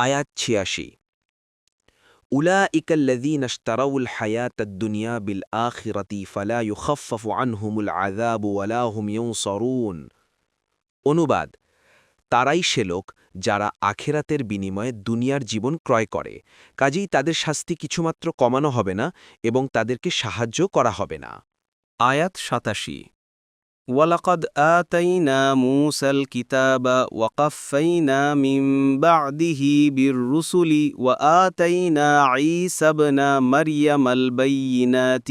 আয়াত ছিয়াশি أولئك الذين اشتروا الحياة الدنيا بالآخرة فلا يخفف عنهم العذاب ولا هم ينصرون অনুবাদ তারাই সে লোক যারা আখেরাতের বিনিময়ে দুনিয়ার জীবন ক্রয় করে কাজেই তাদের শাস্তি কিছুমাত্র কমানো হবে না এবং তাদেরকে সাহায্য করা হবে না আয়াত সাতাশি ولقد آتينا موسى الكتاب وقفينا من بعده بالرسل وآتينا عيسى ابن مريم البينات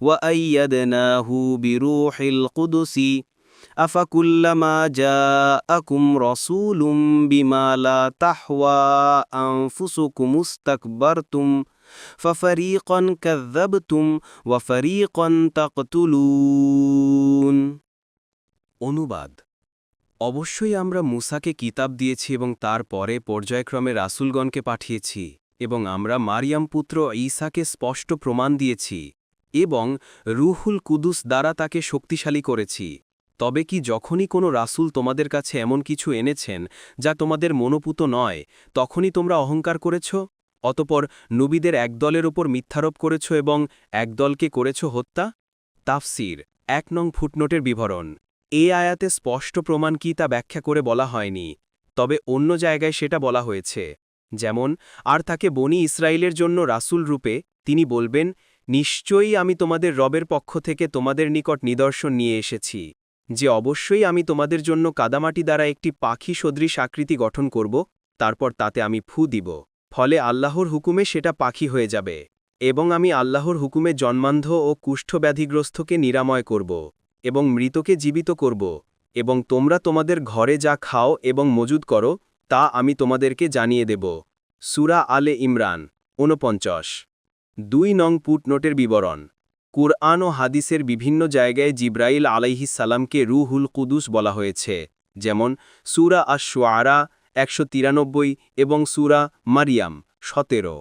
وأيدناه بروح القدس أفكلما جاءكم رسول بما لا تحوى أنفسكم استكبرتم ففريقا كذبتم وفريقا تقتلون অনুবাদ। অবশ্যই আমরা মুসাকে কিতাব দিয়েছি এবং তারপরে পর্যায়ক্রমে রাসূলগণকে পাঠিয়েছি এবং আমরা মারিয়াম পুত্র ঈসাকে স্পষ্ট প্রমাণ দিয়েছি এবং রুহুল কুদুস দ্বারা তাকে শক্তিশালী করেছি। তবে কি যখনই কোনো রাসুল তোমাদের কাছে এমন কিছু এনেছেন যা তোমাদের মনোপুত নয়, তখনই তোমরা অহংকার করেছ? অতপর নবীদের একদলের ওপর মিথ্যারোপ করেছ এবং একদলকে করেছ হত্যা? তাফসির, এক নং ফুটনোটের বিবরণ। এ আয়াতে স্পষ্ট প্রমাণ কি তা ব্যাখ্যা করে বলা হয়নি, তবে অন্য জায়গায় সেটা বলা হয়েছে, যেমন, আর তাকে বনি ইসরায়েলের জন্য রাসূল রূপে তিনি বলবেন, নিশ্চয়ই আমি তোমাদের রবের পক্ষ থেকে তোমাদের নিকট নিদর্শন নিয়ে এসেছি, যে অবশ্যই আমি তোমাদের জন্য কাদামাটি দ্বারা একটি পাখি সদৃশ আকৃতি গঠন করব, তারপর তাতে আমি ফু দিব, ফলে আল্লাহর হুকুমে সেটা পাখি হয়ে যাবে, এবং আমি আল্লাহর হুকুমে জন্মান্ধ ও কুষ্ঠব্যাধিগ্রস্তকে নিরাময় করব। এবং মৃতকে জীবিত করব, এবং তোমরা তোমাদের ঘরে যা খাও এবং মজুদ করো, তা আমি তোমাদেরকে জানিয়ে দেব। সুরা আলে ইমরান, ঊনপঞ্চাশ। দুই নং পুটনোটের বিবরণ। কুরআন ও হাদিসের বিভিন্ন জায়গায় জিব্রাইল আলাইহিসাল্লামকে রুহুল কুদুস বলা হয়েছে, যেমন সুরা আশ একশো তিরানব্বই এবং সুরা মারিয়াম সতেরো।